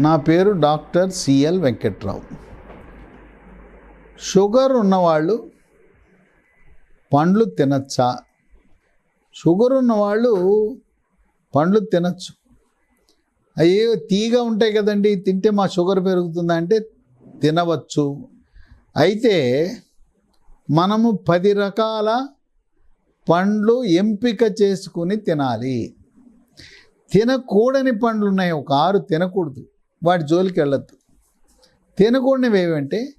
నా పేరు doctor CL Venkatrao. Sugar ఉన్నవాళ్ళు పండ్లు తినచ్చా? షుగర్ ఉన్నవాళ్ళు పండ్లు తినచ్చు. అయ్యో తీగ ఉంటాయి కదండి తింటే మా షుగర్ పెరుగుతుందా అంటే తినవచ్చు. అయితే మనము పది రకాల పండ్లు ఎంపిక చేసుకుని తినాలి. తినకూడని పండ్లు ఉన్నాయి ఒక ఆరు తినకూడదు. వాటి జోలికి వెళ్ళొద్దు. తినకూడనివి ఏవంటే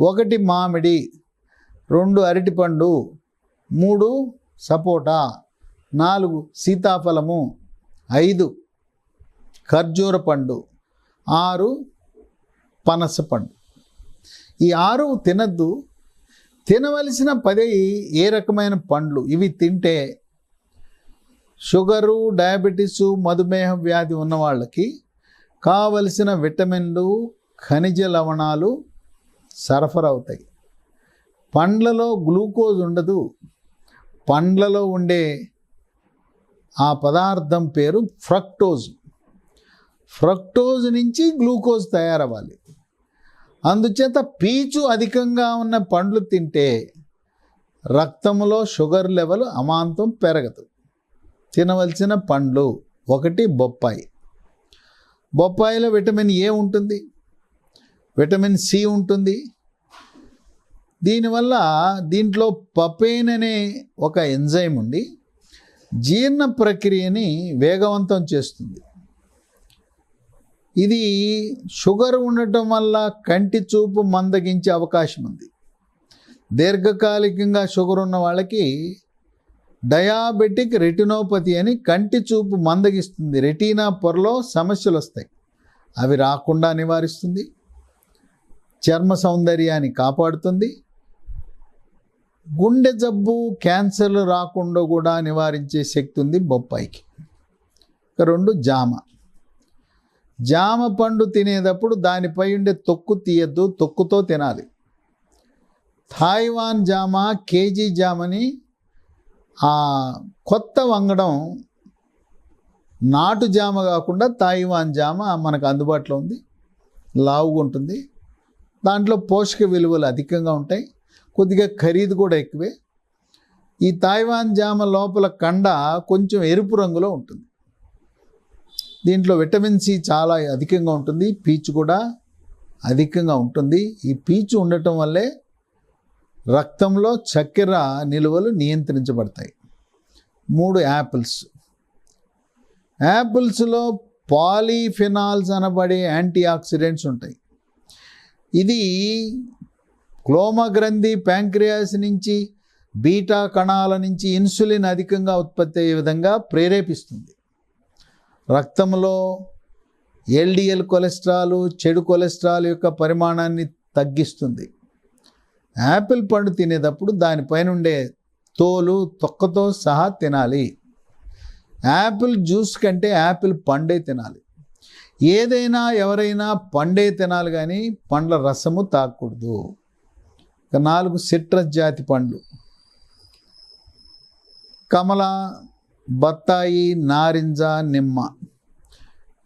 ఒకటి మామిడి రెండు అరటిపండు మూడు సపోటా నాలుగు సీతాఫలము ఐదు ఖర్జూర పండు ఆరు పనస పండు. ఈ ఆరు తినద్దు. తినవలసిన పది ఏ రకమైన పండ్లు? ఇవి తింటే షుగరు డయాబెటీసు మధుమేహ వ్యాధి ఉన్న వాళ్ళకి కావలసిన విటమిన్లు ఖనిజ లవణాలు సరఫరా అవుతాయి. పండ్లలో గ్లూకోజ్ ఉండదు. పండ్లలో ఉండే ఆ పదార్థం పేరు ఫ్రక్టోజ్. ఫ్రక్టోజ్ నుంచి గ్లూకోజ్ తయారవ్వాలి. అందుచేత పీచు అధికంగా ఉన్న పండ్లు తింటే రక్తంలో షుగర్ లెవెల్ అమాంతం పెరగదు. తినవలసిన పండ్లు ఒకటి బొప్పాయి. బొప్పాయిలో విటమిన్ ఏ ఉంటుంది? విటమిన్ సి ఉంటుంది. దీనివల్ల దీంట్లో పపైన్ అనే ఒక ఎంజైమ్ ఉండి జీర్ణ ప్రక్రియని వేగవంతం చేస్తుంది. ఇది షుగర్ ఉండటం వల్ల కంటి చూపు మందగించే అవకాశం ఉంది. దీర్ఘకాలికంగా షుగర్ ఉన్న వాళ్ళకి డయాబెటిక్ రెటినోపతి అని కంటి చూపు మందగిస్తుంది. రెటీనా పొరలో సమస్యలు వస్తాయి అవి రాకుండా నివారిస్తుంది. చర్మ సౌందర్యాన్ని కాపాడుతుంది. గుండె జబ్బు క్యాన్సర్లు రాకుండా కూడా నివారించే శక్తి ఉంది బొప్పాయికి రెండు జామ. జామ పండు తినేటప్పుడు దానిపై ఉండే తొక్కు తీయద్దు తొక్కుతో తినాలి. థాయివాన్ జామ కేజీ జామని ఆ కొత్త వంగడం నాటు జామ కాకుండా తాయివాన్ జామ మనకు అందుబాటులో ఉంది. లావుగా ఉంటుంది. దాంట్లో పోషక విలువలు అధికంగా ఉంటాయి. కొద్దిగా ఖరీదు కూడా ఎక్కువే. ఈ తాయివాన్ జామ లోపల కండ కొంచెం ఎరుపు రంగులో ఉంటుంది. దీంట్లో విటమిన్ సి చాలా అధికంగా ఉంటుంది. పీచు కూడా అధికంగా ఉంటుంది. ఈ పీచు ఉండటం వల్లే రక్తంలో చక్కెర నిలువలు నియంత్రించబడతాయి. మూడు యాపిల్స్. యాపిల్స్లో పాలీఫినాల్స్ అనబడే యాంటీ ఆక్సిడెంట్స్ ఉంటాయి. ఇది క్లోమ గ్రంథి ప్యాంక్రియాస్ నుంచి బీటా కణాల నుంచి ఇన్సులిన్ అధికంగా ఉత్పత్తి అయ్యే విధంగా ప్రేరేపిస్తుంది. రక్తంలో ఎల్డిఎల్ కొలెస్ట్రాల్ చెడు కొలెస్ట్రాల్ యొక్క పరిమాణాన్ని తగ్గిస్తుంది. యాపిల్ పండు తినేటప్పుడు దానిపైన ఉండే తోలు తొక్కతో సహా తినాలి. యాపిల్ జ్యూస్ కంటే యాపిల్ పండే తినాలి. ఏదైనా ఎవరైనా పండే తినాలి కానీ పండ్ల రసము తాగకూడదు నాలుగు సిట్రస్ జాతి పండ్లు. కమల బత్తాయి నారింజ నిమ్మ.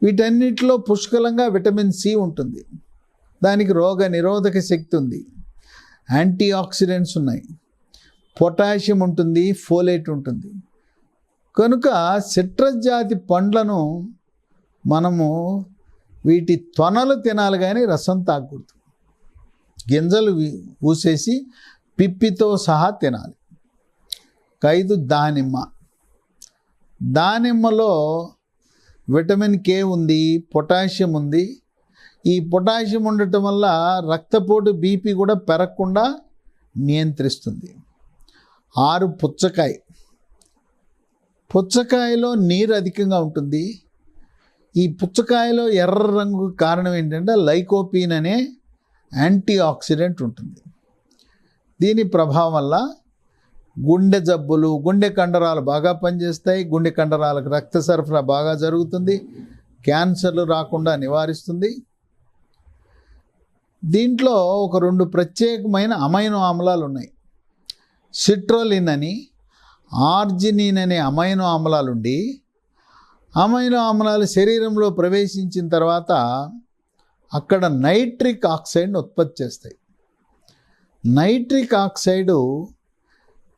వీటన్నిటిలో పుష్కలంగా విటమిన్ సి ఉంటుంది. దానికి రోగ నిరోధక శక్తి ఉంది. యాంటీ ఆక్సిడెంట్స్ ఉన్నాయి. పొటాషియం ఉంటుంది ఫోలేట్ ఉంటుంది. కనుక సిట్రస్ జాతి పండ్లను మనము వీటి తొనలు తినాలి కానీ రసం తాగకూడదు. గింజలు ఊసేసి పిప్పితో సహా తినాలి. ఐదు దానిమ్మ. దానిమ్మలో విటమిన్ కే ఉంది పొటాషియం ఉంది ఈ పొటాషియం ఉండటం వల్ల రక్తపోటు బీపీ కూడా పెరగకుండా నియంత్రిస్తుంది. ఆరు పుచ్చకాయ. పుచ్చకాయలో నీరు అధికంగా ఉంటుంది. ఈ పుచ్చకాయలో ఎర్ర రంగు కారణం ఏంటంటే లైకోపీన్ అనే యాంటీ ఆక్సిడెంట్ ఉంటుంది. దీని ప్రభావం వల్ల గుండె జబ్బులు గుండె కండరాలు బాగా పనిచేస్తాయి. గుండె కండరాలకు రక్త సరఫరా బాగా జరుగుతుంది. క్యాన్సర్లు రాకుండా నివారిస్తుంది. దీంట్లో ఒక రెండు ప్రత్యేకమైన అమైనో ఆమ్లాలు ఉన్నాయి సిట్రోలిన్ అని ఆర్జినిన్ అనే అమైనో ఆమ్లాలు ఉండి అమైనో ఆమ్లాలు శరీరంలో ప్రవేశించిన తర్వాత అక్కడ నైట్రిక్ ఆక్సైడ్ని ఉత్పత్తి చేస్తాయి. నైట్రిక్ ఆక్సైడు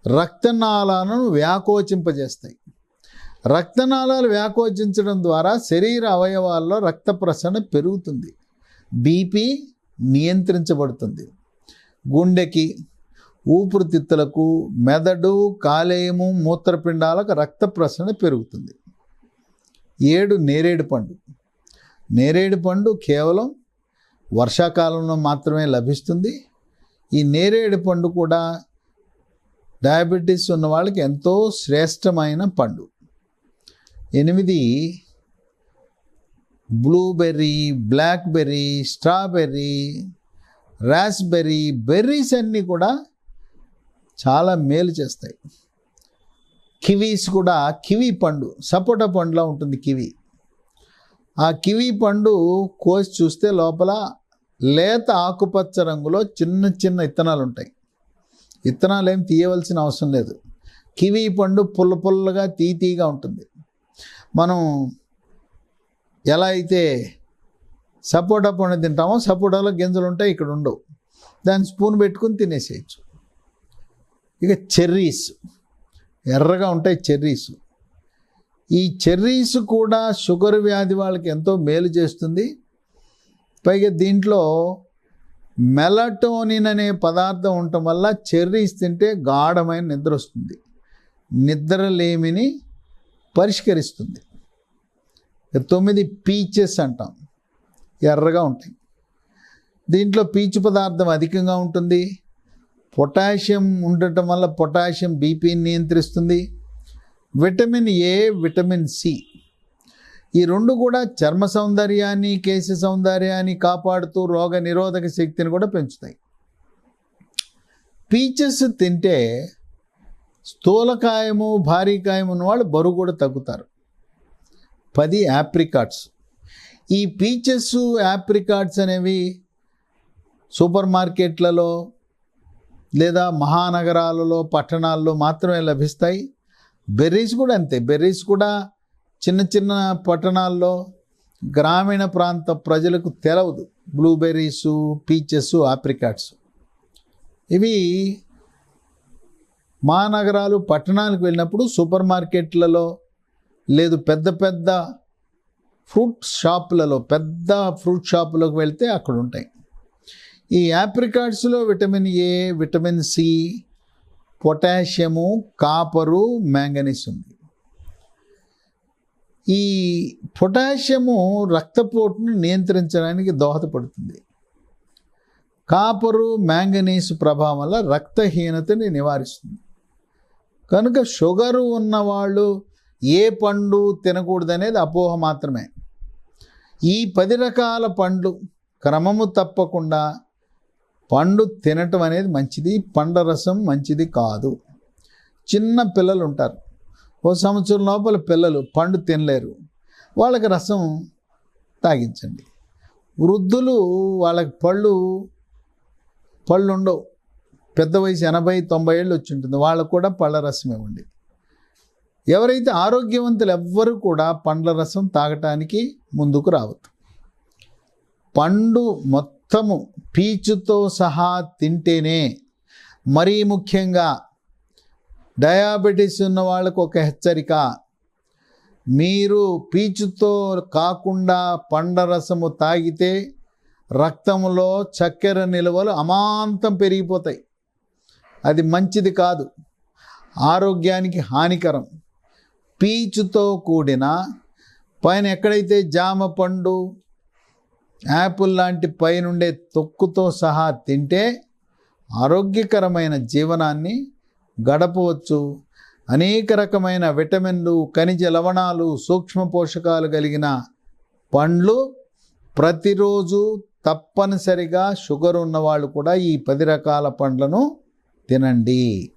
రక్తనాళాలను వ్యాకోచింపజేస్తాయి. రక్తనాళాలు వ్యాకోచించడం ద్వారా శరీర అవయవాల్లో రక్త ప్రసరణ పెరుగుతుంది. బీపీ నియంత్రించబడుతుంది. గుండెకి ఊపిరితిత్తులకు మెదడు కాలేయము మూత్రపిండాలకు రక్త ప్రసరణ పెరుగుతుంది. ఏడు నేరేడు పండు. నేరేడు పండు కేవలం వర్షాకాలంలో మాత్రమే లభిస్తుంది. ఈ నేరేడు పండు కూడా డయాబెటీస్ ఉన్న వాళ్ళకి ఎంతో శ్రేష్టమైన పండు. ఎనిమిది blueberry blackberry strawberry raspberry berries అన్నీ కూడా చాలా మేలు చేస్తాయి. కివీస్ కూడా కివీ పండు సపోటా పండులా ఉంటుంది కివీ. ఆ కివీ పండు కోసి చూస్తే లోపల లేత ఆకుపచ్చ రంగులో చిన్న చిన్న ఇత్తనాలు ఉంటాయి. ఇత్తనాలు ఏం తీయవలసిన అవసరం లేదు. కివీ పండు పుల్ల పుల్లగా తీ తీగా ఉంటుంది. మనం ఎలా అయితే సపోటా పండు తింటామో సపోటాలో గింజలు ఉంటాయి ఇక్కడ ఉండవు. దాన్ని స్పూన్ పెట్టుకుని తినేసేయచ్చు. ఇక చెర్రీస్ ఎర్రగా ఉంటాయి చెర్రీస్. ఈ చెర్రీస్ కూడా షుగర్ వ్యాధి వాళ్ళకి ఎంతో మేలు చేస్తుంది. పైగా దీంట్లో మెలటోనిన్ అనే పదార్థం ఉండటం వల్ల చెర్రీస్ తింటే గాఢమైన నిద్ర వస్తుంది. నిద్రలేమిని పరిష్కరిస్తుంది. తొమ్మిది పీచెస్ అంటాం. ఎర్రగా ఉంటాయి. దీంట్లో పీచు పదార్థం అధికంగా ఉంటుంది. పొటాషియం ఉండటం వల్ల పొటాషియం బీపీని నియంత్రిస్తుంది. Vitamin A vitamin C. ఈ రెండు కూడా చర్మ సౌందర్యాన్ని కేశ సౌందర్యాన్ని కాపాడుతూ రోగ నిరోధక శక్తిని కూడా పెంచుతాయి. పీచెస్ తింటే స్థూలకాయము భారీకాయం ఉన్న వాళ్ళు బరువు కూడా తగ్గుతారు. పది యాప్రికాట్స్ ఈ పీచెస్ యాప్రికాట్స్ అనేవి సూపర్ మార్కెట్లలో లేదా మహానగరాలలో పట్టణాల్లో మాత్రమే లభిస్తాయి. బెర్రీస్ కూడా అంతే. బెర్రీస్ కూడా చిన్న చిన్న పట్టణాల్లో గ్రామీణ ప్రాంత ప్రజలకు తెలవదు. Blueberries peaches apricots. ఇవి మహానగరాలు పట్టణాలకు వెళ్ళినప్పుడు సూపర్ మార్కెట్లలో లేదు పెద్ద పెద్ద ఫ్రూట్ షాపులలో పెద్ద ఫ్రూట్ షాపులకు వెళ్తే అక్కడ ఉంటాయి ఈ యాప్రికాట్స్లో vitamin A vitamin C potassium copper manganese ఉంది. ఈ పొటాషియము రక్తపోటును నియంత్రించడానికి దోహదపడుతుంది. కాపరు మ్యాంగనీస్ ప్రభావం వల్ల రక్తహీనతని నివారిస్తుంది. కనుక షుగరు ఉన్నవాళ్ళు ఏ పండు తినకూడదనేది అపోహ మాత్రమే. ఈ పది రకాల పండ్లు క్రమము తప్పకుండా పండు తినటం అనేది మంచిది పండ్ల రసం మంచిది కాదు. చిన్న పిల్లలు ఉంటారు ఓ సంవత్సరం లోపల పిల్లలు పండు తినలేరు. వాళ్ళకి రసం తాగించండి. వృద్ధులు వాళ్ళకి పళ్ళు పళ్ళు ఉండవు పెద్ద వయసు ఎనభై తొంభై ఏళ్ళు వచ్చి ఉంటుంది. వాళ్ళకు కూడా పళ్ళ రసం ఇవ్వండి. ఎవరైతే ఆరోగ్యవంతులు ఎవ్వరు కూడా పండ్ల రసం తాగటానికి ముందుకు రావద్దు. పండు మొత్తము పీచుతో సహా తింటేనే మరీ ముఖ్యంగా డయాబెటీస్ ఉన్న వాళ్ళకు ఒక హెచ్చరిక. మీరు పీచుతో కాకుండా పండ్ల రసము తాగితే రక్తంలో చక్కెర నిల్వలు అమాంతం పెరిగిపోతాయి. అది మంచిది కాదు. ఆరోగ్యానికి హానికరం. పీచుతో కూడిన పైన ఎక్కడైతే జామ పండు యాపిల్ లాంటి పైనుండే తొక్కుతో సహా తింటే ఆరోగ్యకరమైన జీవనాన్ని గడపవచ్చు. అనేక రకమైన విటమిన్లు ఖనిజ లవణాలు సూక్ష్మ పోషకాలు కలిగిన పండ్లు ప్రతిరోజు తప్పనిసరిగా షుగర్ ఉన్నవాళ్ళు కూడా ఈ పది రకాల పండ్లను తినండి.